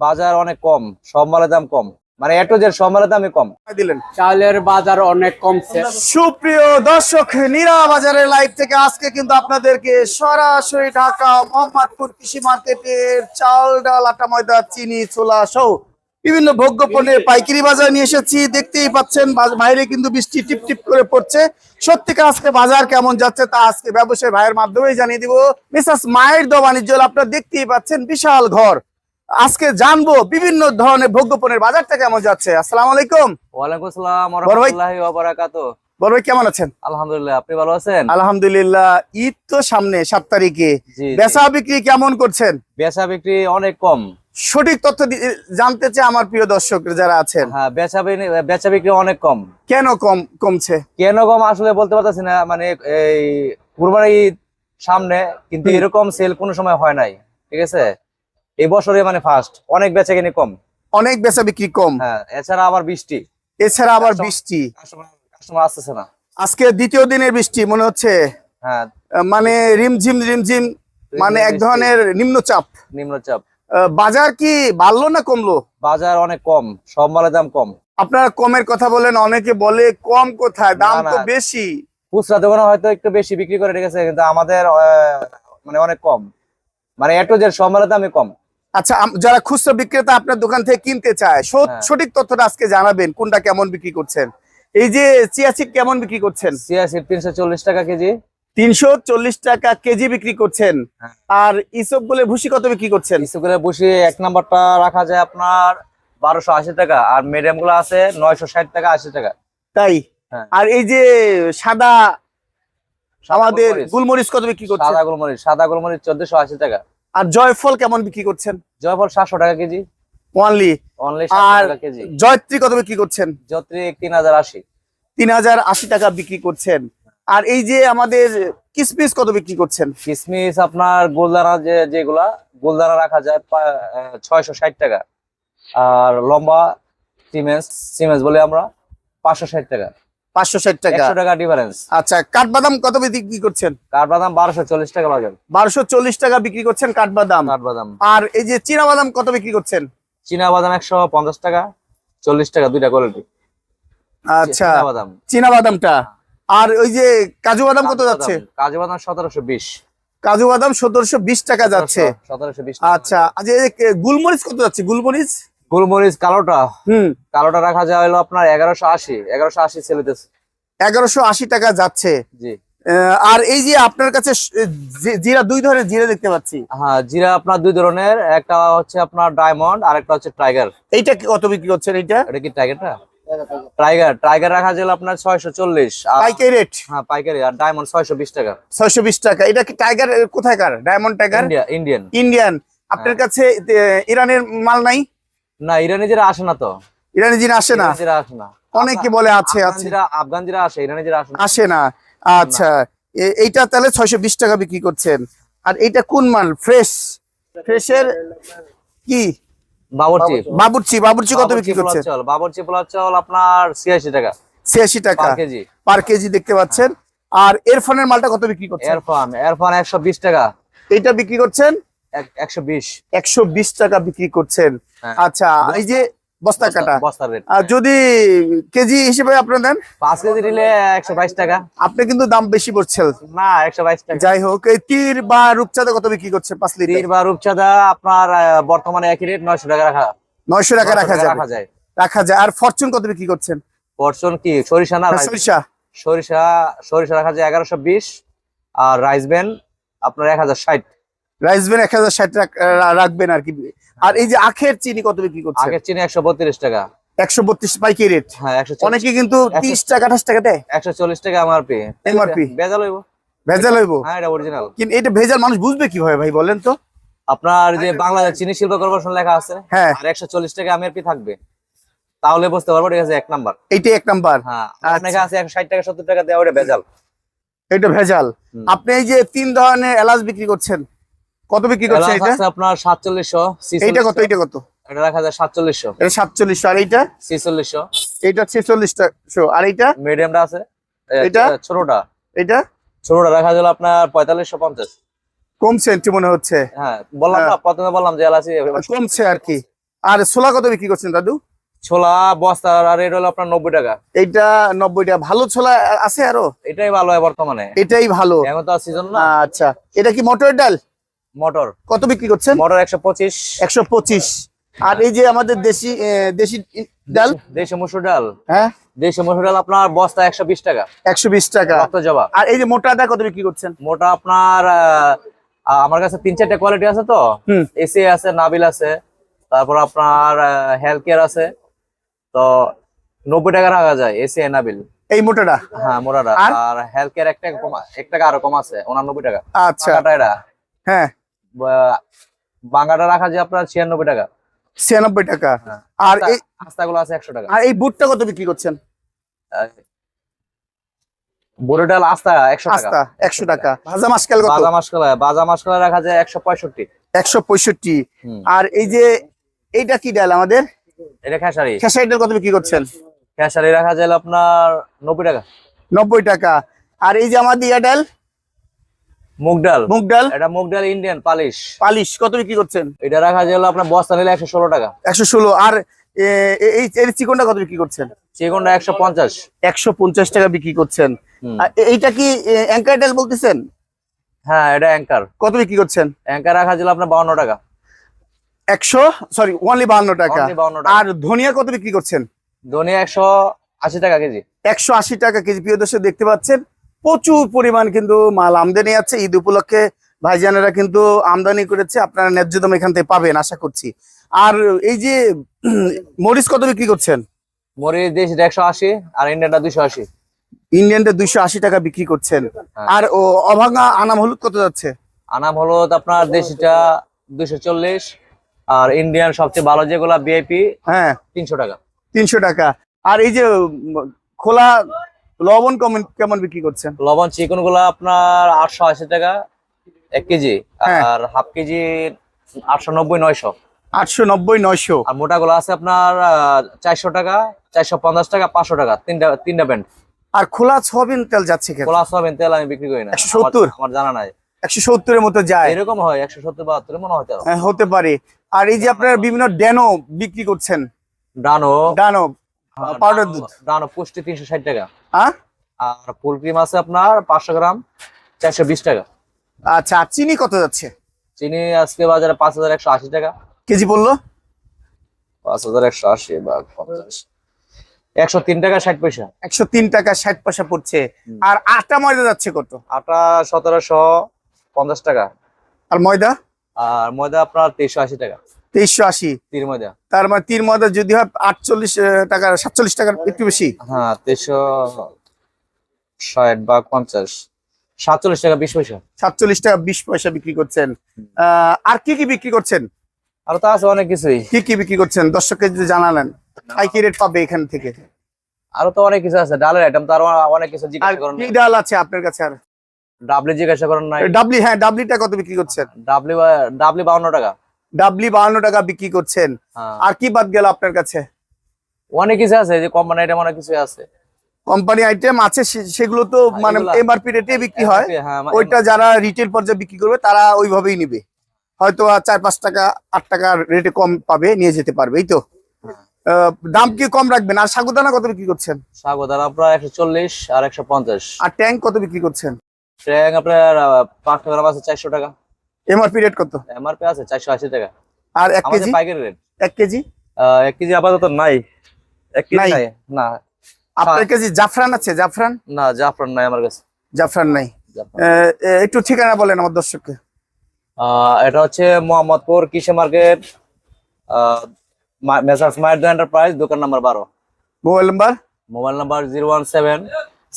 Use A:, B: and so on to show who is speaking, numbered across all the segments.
A: বাজার অনেক কম সব মালের দাম কম। মানে এটো যে সব মালের দামই কম।
B: দিলেন।
C: চালের বাজার অনেক কমছে।
B: সুপ্রিয় দর্শক নীরা বাজারের লাইভ থেকে আজকে কিন্তু আপনাদেরকে সরাসরি ঢাকা মোহাম্মদপুর কৃষি মার্কেটের চাল ডাল আটা ময়দা চিনি ছোলা সহ বিভিন্ন ভোগ্য পণ্যের পাইকারি বাজার নিয়ে এসেছি। দেখতেই পাচ্ছেন বাইরে কিন্তু বৃষ্টি টিপ টিপ করে পড়ছে। সত্যিকার আজকে বাজার কেমন যাচ্ছে তা আজকে ব্যবসায়ী ভাইয়ের মাধ্যমেই জানিয়ে দিব। মিসাস মায়ের দ বাণিজ্য আপনারা দেখতেই পাচ্ছেন বিশাল ঘর। আজকে জানব বিভিন্ন ধরনের ভোগ্য পণ্যের বাজারটা কেমন যাচ্ছে। আসসালামু আলাইকুম।
A: ওয়ালাইকুম আসসালাম
B: বড় ভাই।
A: ওয়া বারাকাতু
B: বড় ভাই কেমন আছেন?
A: আলহামদুলিল্লাহ আপনি ভালো আছেন?
B: আলহামদুলিল্লাহ ঈদ তো সামনে সাত তারিখে। বেচা বিক্রি কেমন করছেন?
A: বেচা বিক্রি অনেক কম।
B: সঠিক তথ্য জানতে চাই আমার প্রিয় দর্শক যারা আছেন।
A: হ্যাঁ বেচা বেচা বিক্রি অনেক কম।
B: কেন কম কমছে?
A: কেন কম আসলে বলতে পারতেছি না মানে এই কুরবানি ঈদ সামনে কিন্তু এরকম সেল কোনো সময় হয় নাই ঠিক আছে? এই বছরে মানে ফার্স্ট অনেক বেচা কিনে কম।
B: অনেক বেচা বিক্রি কম।
A: হ্যাঁ এছাড়া আবার বৃষ্টি।
B: এছাড়া আবার বৃষ্টি।
A: কাস্টমার আসতেছে না।
B: আজকে দ্বিতীয় দিনের বৃষ্টি মনে হচ্ছে।
A: হ্যাঁ।
B: মানে রিমঝিম রিমঝিম মানে এক ধরনের নিম্নচাপ।
A: নিম্নচাপ।
B: বাজার কি বাড়লো না কমলো?
A: বাজার অনেক কম সব মালের দাম কম।
B: আপনারা কমের কথা বলেন অনেকে বলে কম কোথায় দাম তো বেশি।
A: খুচরা দোকানে হয়তো একটু বেশি বিক্রি করে রেখেছে কিন্তু আমাদের মানে অনেক কম। মানে এটো যে সব মালের দামই কম।
B: আচ্ছা যারা খুচরা বিক্রেতা আপনার দোকান থেকে কিনতে চায়
A: হ্যাঁ।
B: সঠিক তথ্যটা আজকে জানাবেন কোনটা কেমন বিক্রি করছেন? এই যে চিয়াশিট কেমন বিক্রি করছেন?
A: সিয়াশি তিনশো চল্লিশ টাকা কেজি।
B: তিনশো চল্লিশ টাকা কেজি বিক্রি করছেন।
A: হ্যাঁ।
B: আর ইসব বলে ভুসি কত বিক্রি করছেন?
A: করে বসে এক নাম্বারটা রাখা যায় আপনার বারোশো আশি টাকা আর মিডিয়ামগুলো আছে নয়শো ষাট টাকা আশি টাকা।
B: তাই?
A: হ্যাঁ।
B: আর এই যে সাদা আমাদের
A: গোলমরিচ,
B: কত বিক্রি করছেন?
A: সাদা গুলমরিচ সাদা গুলমরিচ চোদ্দশো আশি টাকা।
B: আর জয়ফল কেমন বিক্রি করছেন?
A: জয়ফল সাতশো টাকা কেজি।
B: ওয়ানলি
A: অনলি
B: আর
A: কেজি।
B: জয়ত্রী কত বিক্রি করছেন?
A: জয়ত্রী তিন হাজার আশি।
B: তিন হাজার আশি টাকা বিক্রি করছেন। আর এই যে আমাদের কিসমিস কত বিক্রি করছেন?
A: কিসমিস আপনার গোলদানা যে যেগুলা গোলদানা রাখা যায় ছয়শো ষাট টাকা। আর লম্বা সিমেন্স সিমেন্স বলে আমরা পাঁচশো ষাট টাকা।
B: পাঁচশো ষাট টাকা।
A: একশো টাকা ডিফারেন্স
B: আচ্ছা কাঠবাদাম কত বিক্রি করছেন?
A: কাঠবাদাম বারোশো চল্লিশ টাকা বাজার।
B: বারোশো চল্লিশ টাকা বিক্রি করছেন কাঠবাদাম।
A: কাঠবাদাম।
B: আর এই যে চীনা বাদাম কত বিক্রি করছেন?
A: চীনা বাদাম একশো পঞ্চাশ টাকা চল্লিশ টাকা দুইটা কোয়ালিটি
B: আচ্ছা
A: বাদাম
B: চীনা বাদামটা আর ওই যে কাজু বাদাম কত যাচ্ছে?
A: কাজু বাদাম সতেরোশো বিশ।
B: কাজু বাদাম সতেরোশো বিশ টাকা যাচ্ছে।
A: সতেরোশো বিশ
B: আচ্ছা গুলমরিচ কত যাচ্ছে? গুলমরিচ?
A: গোলমরিচ কালোটা।
B: হুম।
A: কালোটা রাখা যায় হলো আপনার এগারোশো আশি এগারোশো আশি সেলিতেছে
B: এগারোশো আশি টাকা যাচ্ছে।
A: জি।
B: আর এই যে আপনার কাছে জিরা দুই ধরনের জিরা দেখতে পাচ্ছি।
A: হ্যাঁ জিরা আপনার দুই ধরনের একটা হচ্ছে আপনার ডায়মন্ড আর একটা হচ্ছে টাইগার।
B: এইটা কত বিক্রি করছেন এইটা?
A: এটা কি টাইগারটা টাইগার টাইগার রাখা যায় আপনার ছয়শো চল্লিশ আর
B: পাইকারি রেট?
A: হ্যাঁ পাইকারি আর ডায়মন্ড ছয়শো বিশ টাকা।
B: ছয়শো বিশ টাকা। এটা কি tiger কোথায়কার diamond tiger?
A: India Indian.
B: Indian. আপনার
A: হ্যাঁ।
B: কাছে ইরানের মাল নাই?
A: না ইরানি জিরা আসে না তো।
B: ইরানি জিরা আসে না?
A: ইরানি আসে না।
B: অনেকে বলে আছে আছে।
A: আফগান জিরা আসে ইরানি জিরা আসে না।
B: আসে না। আচ্ছা এইটা তাহলে ছয়শো বিশ টাকা বিক্রি করছেন। আর এইটা কোন মাল? ফ্রেশ? ফ্রেশের কি?
A: বাবরচি।
B: বাবুর্চি বাবুর্চি কত বিক্রি করছেন?
A: চাল। বাবরচি পোলাও চাল আপনার ছিয়াশি টাকা।
B: ছিয়াশি টাকা।
A: পার কেজি।
B: পার কেজি দেখতে পাচ্ছেন। আর এরফানের মালটা কত বিক্রি করছেন?
A: এরফান এরফান একশো বিশ টাকা।
B: এইটা বিক্রি করছেন?
A: একশো বিশ।
B: একশো বিশ টাকা বিক্রি করছেন।
A: হ্যাঁ।
B: আচ্ছা এই যে বস্তা কাটা। যদি কেজি হিসেবে আপনার দেন?
A: পাঁচ কেজি নিলে একশো বাইশ টাকা।
B: আপনি কিন্তু দাম বেশি পড়ছেন
A: না একশো বাইশ টাকা।
B: যাই হোক এই তীর বা রূপচাঁদা কত বিক্রি করছে পাঁচ
A: তীর বা রূপচাঁদা আপনার বর্তমানে একই রেট নয়শো টাকা রাখা।
B: নয়শো টাকা
A: 900
B: রাখা
A: যায়।
B: রাখা যায়। আর ফরচুন কত বিক্রি করছেন?
A: পর্সন কি? সরিষা না
B: সরিষা।
A: সরিষা সরিষা রাখা যায় এগারোশো বিশ। আর রাইস ব্যান আপনার এক হাজার ষাট।
B: রাইস ব্যান এক হাজার ষাট রাখবেন আর কি। আর এই যে আখের চিনি কত বিক্রি করছে
A: আগের চিনি একশো বত্রিশ টাকা।
B: একশো বত্রিশ পাইকারি রেট
A: হ্যাঁ
B: অনেকে কিন্তু তিরিশ টাকা আঠাশ টাকা দেয়।
A: একশো চল্লিশ টাকা এমআরপি
B: MRP
A: বেজাল হইব।
B: ভেজাল হইব।
A: হ্যাঁ এটা অরিজিনাল
B: কিন্তু এটা ভেজাল মানুষ বুঝবে কীভাবে ভাই বলেন তো?
A: আপনার যে বাংলাদেশ চিনি শিল্প কর্পোরেশন লেখা আছে
B: হ্যাঁ।
A: আর একশো চল্লিশ টাকা এমআরপি থাকবে। তাহলে বুঝতে পারব ঠিক আছে এক নাম্বার।
B: এইটা এক নাম্বার।
A: হ্যাঁ। আপনাকে আছে একশো ষাট টাকা সত্তর টাকা দেওয়া ওটা বেজাল
B: এটা ভেজাল। আপনি এই যে তিন ধরনের এলাচ বিক্রি করছেন কত বিক্রি
A: করছে
B: এটা
A: আপনার সাতচল্লিশশো
B: এইটা কত এইটা কত?
A: এটা রাখা যায় সাতচল্লিশশো।
B: এটা সাতচল্লিশ আর এইটা?
A: ছিচল্লিশশো।
B: এইটা ছেচল্লিশ টাকা আর এইটা?
A: মিডিয়ামটা আছে।
B: এটা?
A: ছোটটা।
B: এটা
A: ছোটটা রাখা গেল আপনার পঁয়তাল্লিশশো পঞ্চাশ।
B: কমছে একটু মনে হচ্ছে।
A: হ্যাঁ বললাম না
B: হ্যাঁ।
A: প্রথমে বললাম যে এলাচি
B: কমছে। আর কি। আর ছোলা কত বিক্রি করছেন দাদু?
A: ছোলা বস্তা রেট হলো আপনার নব্বই টাকা।
B: এইটা নব্বই টাকা। ভালো ছোলা আছে আরও?
A: এটাই ভালো হয় বর্তমানে।
B: এটাই ভালো।
A: এখন তো সিজন না।
B: আচ্ছা। এটা কি মটর ডাল?
A: মোটর।
B: কত বিক্রি করছেন?
A: মোটর একশো পঁচিশ।
B: একশো পঁচিশ। আর এই যে আমাদের দেশি দেশি ডাল?
A: দেশি মসুর ডাল।
B: হ্যাঁ?
A: দেশি মসুর ডাল আপনার বস্তা একশো বিশ টাকা।
B: একশো বিশ টাকা।
A: জবা।
B: আর এই যে মোটা আদা কত বিক্রি করছেন?
A: মোটা আপনার আমার কাছে তিন চারটা কোয়ালিটি আছে তো। এসি আছে নাবিল আছে। তারপর আপনার হেলথ কেয়ার আছে। তো নব্বই টাকা রাখা যায় এসি নাবিল।
B: এই মোটাটা?
A: হ্যাঁ মোটাটা।
B: আর?
A: হেলথ কেয়ার এক টাকা কম এক টাকা আরও কম আছে উনানব্বই টাকা।
B: আচ্ছা। হ্যাঁ।
A: বাঙ্গাটা রাখা যায় আপনার ছিয়ানব্বই টাকা।
B: ছিয়ানব্বই টাকা।
A: হ্যাঁ।
B: আর এই
A: আস্তাগুলো আছে একশো টাকা।
B: আর এই বুটটা কত বিক্রি করছেন?
A: আস্তা একশো টাকা।
B: একশো টাকা। ভাজা মাসকাল কত?
A: বাজা মাসকলা বাজা রাখা যায় একশো পঁয়ষট্টি।
B: একশো পঁয়ষট্টি। আর এই যে এইটা কি ডাল আমাদের?
A: এটা খেসারি।
B: খেসারি ডাল কত বিক্রি করছেন?
A: খেসারি রাখা যায় আপনার নব্বই টাকা।
B: নব্বই টাকা। আর এই যে আমাদের ইয়া ডাল?
A: মুগ ডাল।
B: মুগ ডাল?
A: এটা মুগ ডাল ইন্ডিয়ান পালিশ
B: পালিশ কত বিক্রি করছেন?
A: এটা রাখা আপনার বস্তা নিলে একশো ষোলো টাকা।
B: একশো ষোলো আর এই এর চিকনটা কত বিক্রি করছেন?
A: চিকনটা একশো পঞ্চাশ।
B: একশো পঞ্চাশ টাকা বিক্রি করছেন। এইটা কি অ্যাঙ্কার ডাল বলতেছেন?
A: হ্যাঁ এটা অ্যাঙ্কার।
B: কত বিক্রি করছেন?
A: অ্যাঙ্কার রাখা আপনার বাউন্ন টাকা।
B: একশো সরি ওনলি টাকা।
A: Only 52 টাকা।
B: আর ধনিয়া কত বিক্রি করছেন?
A: ধনিয়া একশো আশি টাকা কেজি।
B: একশো আশি টাকা কেজি। প্রিয় দর্শক দেখতে পাচ্ছেন প্রচুর পরিমাণ কিন্তু মাল আমদানি আছে। ঈদ উপলক্ষে ভাইজানেরা কিন্তু আমদানি করেছে। আপনারা ন্যায্য দাম এখান থেকে পাবেন আশা করছি। আর এই যে মরিচ কত বিক্রি করছেন?
A: মরিচ দেশ একশো আশি আর ইন্ডিয়ানটা দুশো আশি।
B: ইন্ডিয়ানটা দুইশো আশি টাকা বিক্রি করছেন। আর ও অভাঙা আনাম হলুদ কত যাচ্ছে?
A: আনাম হলুদ আপনার দেশিটা দুশো চল্লিশ আর ইন্ডিয়ান সবচেয়ে ভালো যেগুলা বিআইপি
B: হ্যাঁ।
A: তিনশো টাকা।
B: তিনশো টাকা। আর এই যে খোলা লবণ কেমন কেমন বিক্রি করছেন?
A: লবণ চিকনগুলা আপনার আটশো আশি টাকা এক কেজি
B: হ্যাঁ।
A: আর হাফ কেজি আটশো নব্বই নয়শো।
B: আটশো নব্বই নয়শো।
A: আর মোটা গুলো আছে আপনার চারশো টাকা চারশো পঞ্চাশ টাকা পাঁচশো টাকা তিনটা তিনটা ব্যান্ড।
B: আর খোলা সয়াবিন তেল যাচ্ছে
A: খোলা সবেন তেল আমি বিক্রি করি না।
B: 170?
A: আমার- আমার জানা নাই।
B: একশো সত্তরের মতো যায়।
A: এরকম হয় একশো সত্তর বাহাত্তর মনে হয়
B: হ্যাঁ, হতে পারে। আর এই যে আপনারা বিভিন্ন ড্যানো বিক্রি করছেন।
A: ডানো।
B: ডানো
A: হ্যাঁ,
B: পাউডার দুধ।
A: ডানো পুষ্টি তিনশো ষাট টাকা।
B: হ্যাঁ?
A: আর ফুল ক্রিম আছে আপনার পাঁচশো গ্রাম চারশো বিশ টাকা।
B: আচ্ছা আর চিনি কত যাচ্ছে?
A: চিনি আজকে বাজারে পাঁচ হাজার একশো আশি টাকা।
B: কেজি পড়ল
A: পাঁচ হাজার একশো আশি বা পঞ্চাশ। একশো তিন টাকা ষাট পয়সা।
B: একশো তিন টাকা ষাট পয়সা পড়ছে। আর আটা ময়দা যাচ্ছে কত?
A: আটা সতেরোশো পঞ্চাশ টাকা।
B: আর ময়দা?
A: আর ময়দা আপনার তেইশশো আশি টাকা।
B: তেইশশো আশি।
A: তীর
B: তার মানে ময়দা যদি হয় আটচল্লিশ টাকা সাতচল্লিশ টাকার একটু বেশি।
A: হ্যাঁ তেইশশো ষাট বা পঞ্চাশ। সাতচল্লিশ টাকা বিশ পয়সা।
B: সাতচল্লিশ টাকা বিশ পয়সা বিক্রি করছেন। আর কি কি বিক্রি করছেন?
A: আর তো আছে অনেক কিছুই।
B: কি কি বিক্রি করছেন? দর্শককে যদি জানালেন আর কি রেট পাবে এখান থেকে?
A: আরও তো অনেক কিছু আছে ডালের আইটেম তো আরও অনেক কিছু জিজ্ঞাসা করেন
B: কি ডাল আছে আপনার কাছে আর?
A: ডাবলি জিজ্ঞাসা করেন নাই।
B: ডাবলি হ্যাঁ ডাবলিটা কত বিক্রি করছেন?
A: ডাবলি ডাবলি বাউন্ন টাকা।
B: ডাবলি বাহান্ন টাকা বিক্রি করছেন।
A: হ্যাঁ।
B: আর কি বাদ গেল আপনার কাছে?
A: অনেক কিছু আছে যে কোম্পানি আইটেম অনেক কিছু আছে।
B: কোম্পানি আইটেম আছে সেগুলো তো মানে
A: এগুলা-
B: এমআরপি রেটে বিক্রি হয়।
A: হ্যাঁ
B: ওইটা যারা রিটেল পর্যায়ে বিক্রি করবে তারা ওইভাবেই নিবে। হয়তো আর চার পাঁচ টাকা আট টাকা রেটে কম পাবে নিয়ে যেতে পারবে এই তো? দাম কি কম রাখবেন? আর সাগুদানা কত বিক্রি করছেন?
A: স্বাগতার আপনার একশো চল্লিশ আর একশো পঞ্চাশ।
B: আর ট্যাঙ্ক কত বিক্রি করছেন?
A: ট্যাং আপনার গ্রাম আছে চারশো টাকা।
B: এমআরপি রেট কত?
A: এমআরপি আছে চারশো আশি টাকা।
B: আর এক
A: আমাদের
B: কেজি?
A: পাইকারি রেট
B: এক কেজি?
A: এক কেজি আপাতত নাই। এক কেজি
B: নাই?
A: না।
B: আপনার কেজি জাফরান আছে জাফরান?
A: না জাফরান নাই আমার কাছে।
B: জাফরান নাই। একটু ঠিকানা বলেন আমার দর্শককে।
A: এটা হচ্ছে মোহাম্মদপুর কৃষি মার্কেট মেসার্স মায়ের এন্টারপ্রাইজ দোকান নাম্বার বারো।
B: Mobile number?
A: Mobile number zero one seven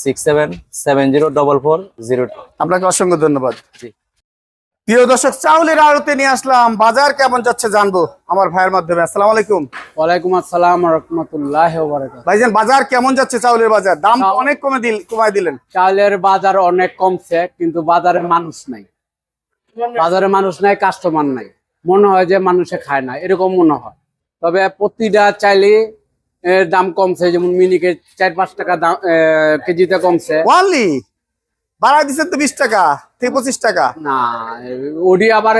A: six seven seven zero double four zero two.
B: আপনাকে অসংখ্য ধন্যবাদ।
A: জি।
B: প্রিয় দর্শক চাউলের আড়তে নিয়ে আসলাম। বাজার কেমন যাচ্ছে জানব আমার ভাইয়ের মাধ্যমে। আসসালামু আলাইকুম।
C: ওয়ালাইকুম আসসালাম রহমতুল্লাহ বারাকাত
B: ভাইজান বাজার কেমন যাচ্ছে চাউলের বাজার? দাম অনেক কমে দিল কমায় দিলেন।
C: চালের বাজার অনেক কমছে কিন্তু বাজারে মানুষ নাই। বাজারে মানুষ নাই কাস্টমার নাই। মনে হয় যে মানুষে খায় না এরকম মনে হয়। তবে প্রতিটা চাইলে দাম কমছে যেমন মিনিকে চার পাঁচ টাকা দাম কেজিতে কমছে।
B: বাড়াই দিচ্ছেন তো বিশ টাকা থেকে পঁচিশ টাকা।
C: না ওডি আবার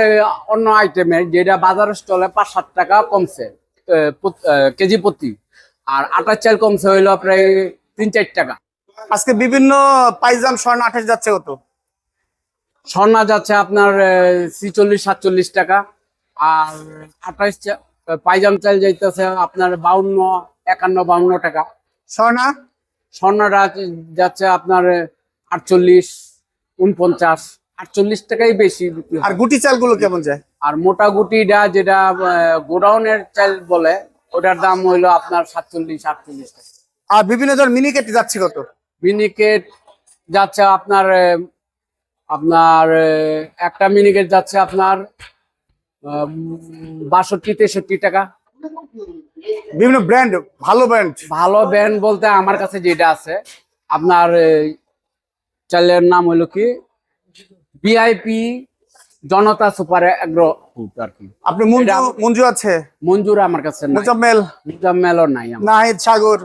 C: অন্য আইটেমের যেটা বাজারের স্টলে পাঁচ সাত টাকা কমছে কেজি প্রতি। আর আটার চাল কমছে হইল প্রায় তিন চার টাকা।
B: আজকে বিভিন্ন পাইজাম স্বর্ণ আঠাশ যাচ্ছে কত?
C: স্বর্ণা যাচ্ছে আপনার ছিচল্লিশ সাতচল্লিশ টাকা। আর আঠাইশ পাইজাম চাল যাইতেছে আপনার বাউন্ন একান্ন বাউন্ন টাকা।
B: স্বর্ণা?
C: স্বর্ণটা যাচ্ছে আপনার আটচল্লিশ উনপঞ্চাশ আটচল্লিশ টাকাই বেশি বিক্রি হয়।
B: আর গুটি চালগুলো কেমন যায়?
C: আর মোটা গুটিটা যেটা গোডাউনের চাল বলে ওটার দাম হইল আপনার সাতচল্লিশ আটচল্লিশ টাকা।
B: আর বিভিন্ন ধরনের মিনিকেট যাচ্ছে কত?
C: মিনিকেট যাচ্ছে আপনার আহ, আপনার আহ, একটা মিনিকেট যাচ্ছে আপনার বাষট্টি তেষট্টি টাকা।
B: বিভিন্ন ব্র্যান্ড ভালো ব্র্যান্ড।
C: ভালো ব্যান্ড বলতে আমার কাছে যেটা আছে আপনার আহ, চালের নাম হলো কি? VIP Janata super agro food আর কি।
B: আপনি মঞ্জু মঞ্জু আছে?
C: মঞ্জুর আমার কাছে নাই।
B: মোজাম্মেল
C: মুজাম্মেলও নাই আমার।
B: নাহিদ সাগর?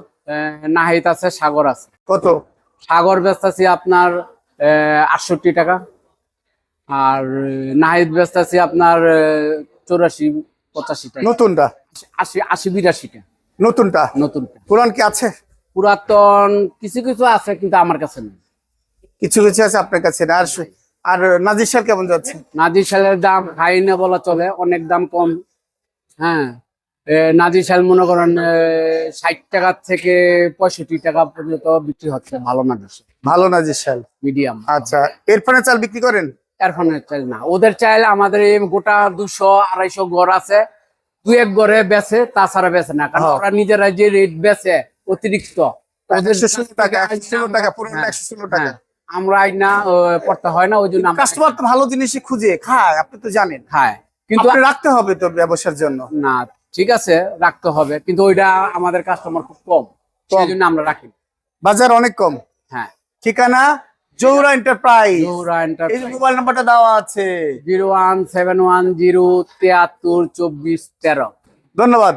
C: নাহিদ আছে সাগর আছে।
B: কত?
C: সাগর বেচতেছি আপনার আটষট্টি টাকা। আর নাহিদ বেচতেছি আপনার চৌরাশি পঁচাশি টাকা।
B: নতুনটা?
C: আশি আশি টাকা
B: নতুনটা?
C: নতুন
B: পুরান কি আছে?
C: পুরাতন কিছু কিছু আছে কিন্তু আমার কাছে নেই।
B: কিছু কিছু আছে আপনার কাছে। আর আর নাজির সাল কেমন যাচ্ছে?
C: নাজির শালের দাম হাই না বলা চলে অনেক দাম কম। হ্যাঁ নাজির শাল মনে করেন ষাট টাকা থেকে পঁয়ষট্টি টাকা পর্যন্ত বিক্রি হচ্ছে ভালো নাজির শাল।
B: ভালো নাজির সাল
C: মিডিয়াম।
B: আচ্ছা এরফানে চাল বিক্রি করেন?
C: এরফানের চাল না ওদের চাইলে আমাদের গোটা দুশো আড়াইশো ঘর আছে। দু এক ঘরে বেচে তাছাড়া বেচে না কারণ। ওরা নিজেরা যে রেট বেচে অতিরিক্ত। ওদের
B: টাকা টাকা পুরো
C: হ্যাঁ,
B: একশো ষোলো টাকা।
C: হ্যাঁ, আমরা ও, পড়তে হয় না ওই জন্য
B: কাস্টমার তো ভালো জিনিসই খুঁজে খায় আপনি তো জানেন।
C: খায়। কিন্তু
B: রাখতে হবে তো ব্যবসার জন্য।
C: না ঠিক আছে রাখতে হবে কিন্তু ওইটা আমাদের কাস্টমার খুব কম সেই জন্য আমরা রাখি
B: বাজার অনেক কম।
C: হ্যাঁ।
B: ঠিকানা? জৌরা এন্টারপ্রাইজ
C: জোহরা
B: এই যে মোবাইল নাম্বারটা দেওয়া আছে।
C: Zero one seven one zero তিয়াত্তর চব্বিশ তেরো।
B: ধন্যবাদ।